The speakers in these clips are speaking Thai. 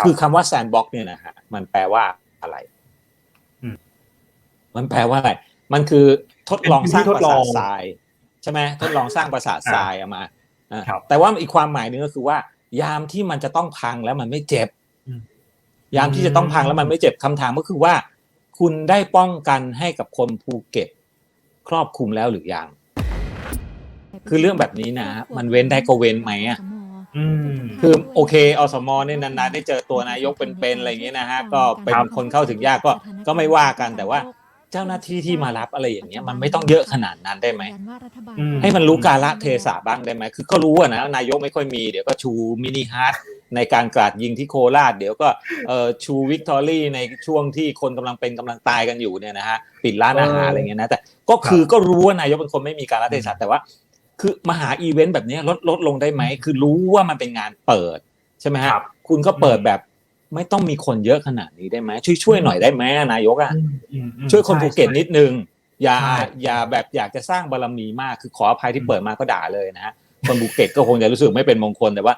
ครับคือคำว่าแซนบ็อกเนี่ยนะฮะมันแปลว่าอะไรอืมมันแปลว่าอะไรมันคือทดลองสร้างเป็นปพื้นที่ทดลระอสางททรายใช่ไหมทดลองสร้างประสาททรายเอามาอ่าครับแต่ว่าอีกความหมายหนึ่งก็คือว่า ยามที่มันจะต้องพังแล้วมันไม่เจ็บอืมยามที่จะต้องพังแล้วมันไม่เจ็บคำถามก็คือว่า คุณได้ป้องกันให้กับคนภูเก็ต ครอบคลุมแล้วหรือยังคือเรื่องแบบนี้นะ มันเว้นได้ก็เว้นไหมอะอืม คือโอเคอสมเนี่ยนานๆได้เจอตัวนายกเป็นๆอะไรอย่างเงี้ยนะฮะก็เป็นคนเข้าถึงยากก็ก็ไม่ว่ากันแต่ว่าเจ้าหน้าที่ที่มารับอะไรอย่างเงี้ยมันไม่ต้องเยอะขนาดนั้นได้ไหมอืมให้มันรู้กาละเทศะบ้างได้ไหมคือก็รู้อะนะนายกไม่ค่อยมีเดี๋ยวก็ชูมินิฮาร์ดในการกราดยิงที่โคราชเดี๋ยวก็เอ่อชูวิกตอรี่ในช่วงที่คนกำลังเป็นกำลังตายกันอยู่เนี่ยนะฮะปิดร้านอาหารอะไรเงี้ยนะแต่ก็คือก็รู้ว่านายกเป็นคนไม่มีกาละเทศะแต่ว่า คือมาหาอีเวนต์แบบเนี้ยลดลดลงได้ไหม คือรู้ว่ามันเป็นงานเปิดใช่ไหมฮะครับ คุณก็เปิดแบบไม่ต้องมีคนเยอะขนาดนี้ได้ไหมช่วยช่วยหน่อยได้ไหมนายกอะอืมอืมอืมช่วยคนภูเก็ตนิดนึง อย่าใช่อย่าแบบอยากจะสร้างบารมีมากคือขออภัยที่เปิดมาก็ด่าเลยนะฮะคนภูเก็ตก็คงจะรู้สึกไม่เป็นมงคลแต่ว่า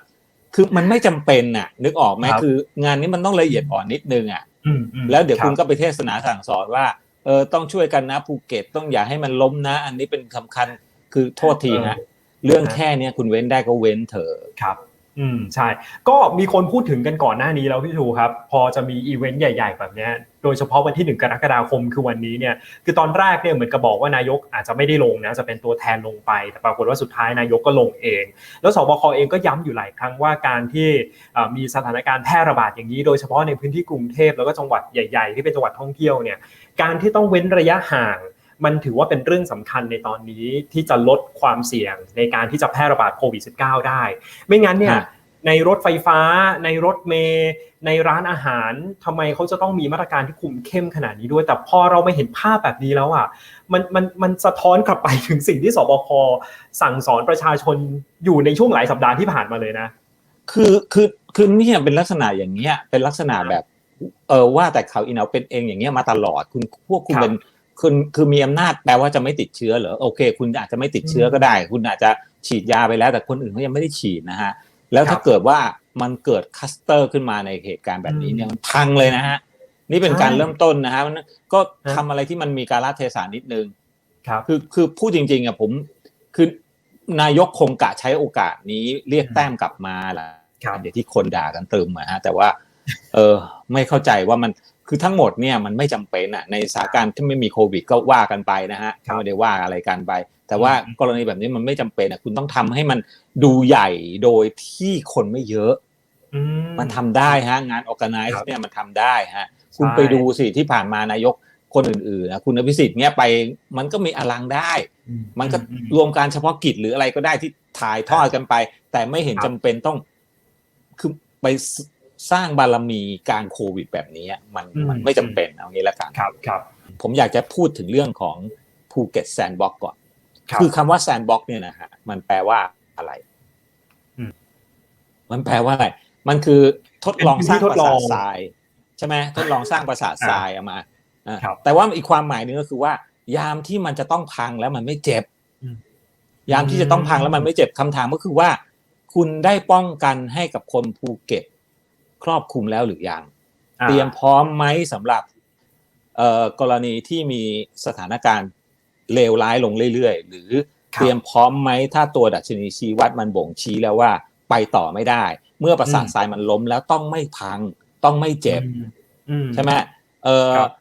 คือมันไม่จำเป็นน่ะ นึกออกไหมครับคือ งานนี้มันต้องละเอียดอ่อนนิดนึงอะอืมอืมแล้วเดี๋ยวคุณรับก็ไปเทศนาสั่งสอนว่าเออต้องช่วยกันนะภูเก็ตต้องอย่าให้มันล้มนะ อันนี้เป็นสำคัญ คือโทษทีฮะเรื่องแค่เนี้ยคุณเว้นได้ก็เว้นเถอะครับ อืมใช่ ก็มีคนพูดถึงกันก่อนหน้านี้แล้วพี่ทูครับ พอจะมีอีเวนต์ใหญ่ ๆ แบบเนี้ยโดยเฉพาะวันที่1กรกฎาคมคือวันนี้เนี่ยคือตอนแรกเนี่ยเหมือนกับบอกว่านายกอาจจะไม่ได้ลงนะจะเป็นตัวแทนลงไป แต่ปรากฏว่าสุดท้ายนายกก็ลงเอง แล้วสบคเองก็ย้ำอยู่หลายครั้งว่าการที่เอ่อมีสถานการณ์แพร่ระบาดอย่างนี้ โดยเฉพาะในพื้นที่กรุงเทพแล้วก็จังหวัดใหญ่ ๆ ที่เป็นจังหวัดท่องเที่ยวเนี่ยการที่ต้องเว้นระยะห่าง มันถือว่าเป็นเรื่องสำคัญในตอนนี้ที่จะลดความเสี่ยงในการที่จะแพร่ระบาดโควิด -19 ได้ ไม่งั้นเนี่ยฮะในรถไฟฟ้า ในรถเมล์ในร้านอาหารทำไมเขาจะต้องมีมาตรการที่คุมเข้มขนาดนี้ด้วย แต่พอเราไม่เห็นภาพแบบนี้แล้วอะมันมันมันสะท้อนกลับไปถึงสิ่งที่สบคสั่งสอนประชาชนอยู่ในช่วงหลายสัปดาห์ที่ผ่านมาเลยนะ คือคือคือเนี่ยเป็นลักษณะอย่างเงี้ยเป็นลักษณะแบบเออว่าแต่เขาอินเอาเป็นเองอย่างเงี้ยมาตลอดคุณพวกคุณครับเป็น คุณคือมีอำนาจแปลว่าจะไม่ติดเชื้อเหรอโอเค คุณอาจจะไม่ติดเชื้อก็ได้ คุณอาจจะฉีดยาไปแล้ว แต่คนอื่นเขายังไม่ได้ฉีดนะฮะแล้วถ้าครับเกิดว่ามันเกิดคัสเตอร์ขึ้นมาในเหตุการณ์แบบนี้เนี่ยมันพังเลยนะฮะนี่เป็นการใช่เริ่มต้นนะฮะมันก็ฮะทำอะไรที่มันมีการละเทศานิดนึงครับคือคือพูดจริงๆอะผมคือนายกคงกะใช้โอกาสนี้เรียกแต้มกลับมาแหละครับเดี๋ยวที่คนด่ากันเติมมาฮะแต่ว่า เออไม่เข้าใจว่ามัน คือทั้งหมดเนี่ยมันไม่จำเป็นอะในสถานการณ์ที่ไม่มีโควิดก็ว่ากันไปนะฮะครับไม่ได้ว่าอะไรกันไป แต่ว่าอืมกรณีแบบนี้มันไม่จำเป็นอะคุณต้องทำให้มันดูใหญ่โดยที่คนไม่เยอะอืมันทำได้ฮะงานครั organize บเนี่ยมันทำได้ฮะคุณใช่ไปดูสิที่ผ่านมานายกคนอื่นๆนะคุณอภิสิทธิ์เนี่ยไปมันก็มีอลังได้อืมันก็อืรวมการเฉพาะกิจหรืออะไรก็ได้ที่ถ่ายทอดกันไป แต่ไม่เห็นครับจำเป็นต้องคือไป สสร้างบารมีกลารโควิดแบบนี้อะมันอืมมันไม่จำเป็นเอางี้ละกันครับครับ ผมอยากจะพูดถึงเรื่องของภูเก็ตแซนด์บ็อกก่อนครับคือคำว่าแซนด์บ็อกเนี่ยนะฮะมันแปลว่าอะไรอืมมันแปลว่าอะไร มันคือทดลองเป็นสร้างพื้นที่ทปดระลสาอทงทรายใช่ไหมทดลองสร้างประสาททรายเอามาอะครับแต่ว่าอีกความหมายหนึ่งก็คือว่า ยามที่มันจะต้องพังแล้วมันไม่เจ็บอืมยามที่จะต้องพังแล้วมันไม่เจ็บคำถามก็คือว่า คุณได้ป้องกันให้กับคนภูเก็ต ครอบคลุมแล้วหรือยังอ่าเตรียมพร้อมไหมสำหรับเอ่อกรณีที่มีสถานการณ์เลวร้ายลงเรื่อยๆ หรือครับเตรียมพร้อมไหมถ้าตัวดัชนีชี้วัดมันบ่งชี้แล้วว่าไปต่อไม่ได้ เมื่อประสาทอืมทรายมันล้มแล้วต้องไม่พัง ต้องไม่เจ็บอืมอืมใช่ไหมเออครับ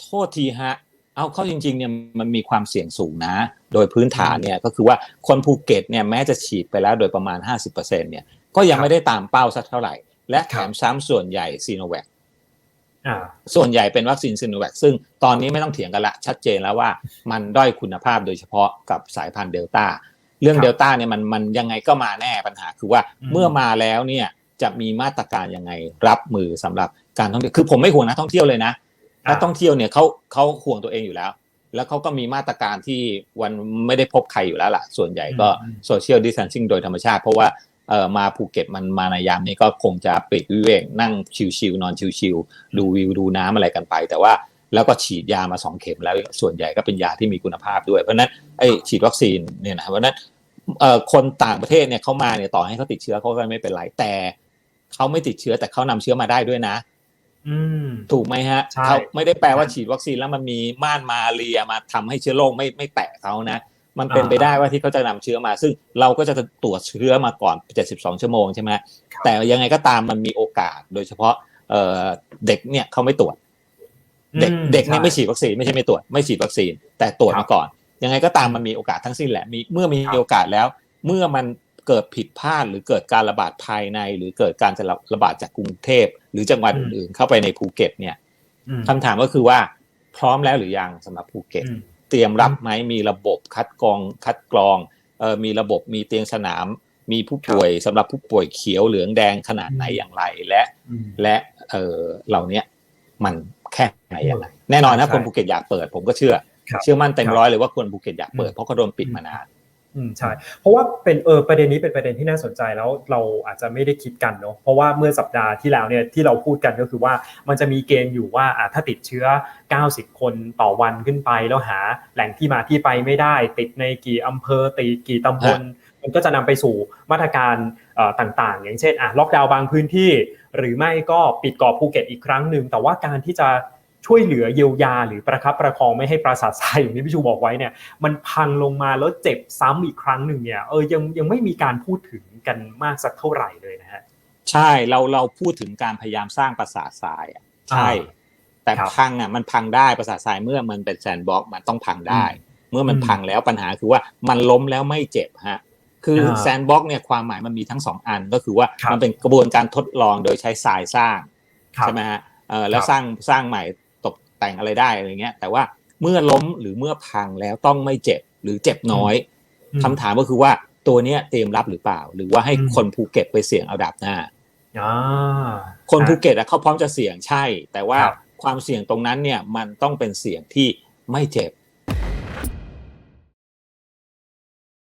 โทษทีฮะ เอาเข้าจริง ๆ เนี่ยมันมีความเสี่ยงสูงนะ โดยพื้นฐานเนี่ยก็คือว่าคนภูเก็ตเนี่ยแม้จะฉีดไปแล้วโดยประมาณ 50%เนี่ยก็ยังครับไม่ได้ตามเป้าสักเท่าไหร่ และแถครัมบซ้ำส่วนใหญ่ซีโนแวคอ่าส่วนใหญ่เป็นวัคซีนซีโนแวคซึ่งตอนนี้ไม่ต้องเถียงกันละ ชัดเจนแล้วว่ามันด้อยคุณภาพโดยเฉพาะกับสายพันธุ์เดลต้าเรื่องครับเดลต้าเนี่ยมันมันยังไงก็มาแน่ปัญหาคือว่าอืมเมื่อมาแล้วเนี่ยจะมีมาตรการยังไงรับมือสำหรับการท่องเที่ยวคือผมไม่ห่วงนักท่องเที่ยวเลยนะนักท่องเที่ยวเนี่ยเขาเขาห่วงตัวเองอยู่แล้ว แล้วเขาก็มีมาตรการที่วันไม่ได้พบใครอยู่แล้วล่ะ ส่วนใหญ่ก็อืมโซเชียลดิส a ทนซิ่งโดยธรรมชาติ เพราะว่า เออมาภูเก็ตมันมาในยามนี้ก็คงจะปลีกวิเวกนั่งชิวๆนอนชิวๆดูวิวดูน้ำอะไรกันไป แต่ว่าแล้วก็ฉีดยามาสองเข็มแล้วส่วนใหญ่ก็เป็นยาที่มีคุณภาพด้วย เพราะฉะนั้นไอ้ฉีดวัคซีนเนี่ยนะเพราะฉะนั้นเอ่อคนต่างประเทศเนี่ยเขามาเนี่ยต่อให้เขาติดเชื้อเขาก็ไม่เป็นไรแต่เขาไม่ติดเชื้อแต่เขานำเชื้อมาได้ด้วยนะอืมถูกไหมฮะใช่เขาไม่ได้แปลว่าใช่ฉีดวัคซีนแล้วมันมีม่านมาเรียมาทำให้เชื้อโรคไม่ไม่แตะเขานะ มันเป็นอ่าไปได้ว่าที่เขาจะนำเชื้อมา ซึ่งเราก็จะตรวจเชื้อมาก่อน 72 ชั่วโมงใช่ไหมครับแต่ยังไงก็ตามมันมีโอกาส โดยเฉพาะเอ่อเด็กเนี่ยเขาไม่ตรวจ เด็กอืมเด็กเนี่ยใช่ไม่ฉีดวัคซีนไม่ใช่ไม่ตรวจไม่ฉีดวัคซีน แต่ตรวจครับมาก่อน ยังไงก็ตามมันมีโอกาสทั้งสิ้นแหละมีเมื่อมีครับโอกาสแล้ว เมื่อมันเกิดผิดพลาดหรือเกิดการระบาดภายใน หรือเกิดการจะระบาดจากกรุงเทพ หรือจังหวัดอื่นๆเข้าไปในภูเก็ตเนี่ยอืมคำถามก็คือว่าพร้อมแล้วหรือยังสำหรับภูเก็ตอืม เตรียมรับไหมมีระบบคัดกรองคัดกรองเอ่อมีระบบมีเตียงสนาม มีผู้ป่วยสำหรับผู้ป่วยเขียวเหลืองแดงขนาดไหนอืมอย่างไรและอืมและเออเหล่าเนี้ยมันแค่ไหนอย่างไรแน่นอนนะใช่คนภูเก็ตอยากเปิด ผมก็เชื่อครับเชื่อมั่นเต็มครับร้อยเลยว่าคนภูเก็ตอยากเปิดอืมเพราะเขาโดนปิดมานาน อืมใช่เพราะว่าเป็นเออประเด็นนี้เป็นประเด็นที่น่าสนใจแล้วเราอาจจะไม่ได้คิดกันเนาะเพราะว่าเมื่อสัปดาห์ที่แล้วเนี่ยที่เราพูดกันก็คือว่ามันจะมีเกณฑ์อยู่ว่าอะถ้าติดเชื้อ 90 คนต่อวันขึ้นไปแล้วหาแหล่งที่มาที่ไปไม่ได้ ติดในกี่อำเภอติดกี่ตำบลมันก็จะนำไปสู่มาตรการเอ่อต่างๆ อย่างเช่นอะล็อกดาวน์บางพื้นที่ หรือไม่ก็ปิดเกาะภูเก็ตอีกครั้งหนึ่งแต่ว่าการที่จะ ช่วยเหลือเยียวยาหรือประคับประคองไม่ให้ปราสาททรายอย่างที่พี่ชูบอกไว้เนี่ยมันพังลงมาแล้วเจ็บซ้ำอีกครั้งหนึ่งเนี่ยเออยังยังไม่มีการพูดถึงกันมากสักเท่าไหร่เลยนะฮะใช่เราเราพูดถึงการพยายามสร้างปราสาททรายอะใช่แต่ครับพังอะมันพังได้ปราสาททรายเมื่อมันเป็นแซนด์บ็อกซ์มันต้องพังได้ เมื่อมันอืมพังแล้วปัญหาคือว่ามันล้มแล้วไม่เจ็บฮะคืออาแซนด์บ็อกซ์เนี่ยความหมายมันมีทั้งสองอันก็คือว่าครับมันเป็นกระบวนการทดลองโดยใช้ทรายสร้างครับใช่ไหมฮะเออแล้วครับสร้างสร้างใหม่ตก แต่งอะไรได้อะไรเงี้ย แต่ว่าเมื่อล้มหรือเมื่อพังแล้วต้องไม่เจ็บหรือเจ็บน้อยอืมคำถามก็คือว่าตัวเนี้ยเตรียมรับหรือเปล่า หรือว่าให้อืมคนภูเก็ตไปเสี่ยงเอาดับหน้าอ่าคนภูเก็ตอะเขาพร้อมจะเสี่ยงใช่ แต่ว่าครับความเสี่ยงตรงนั้นเนี่ยมันต้องเป็นเสี่ยงที่ไม่เจ็บ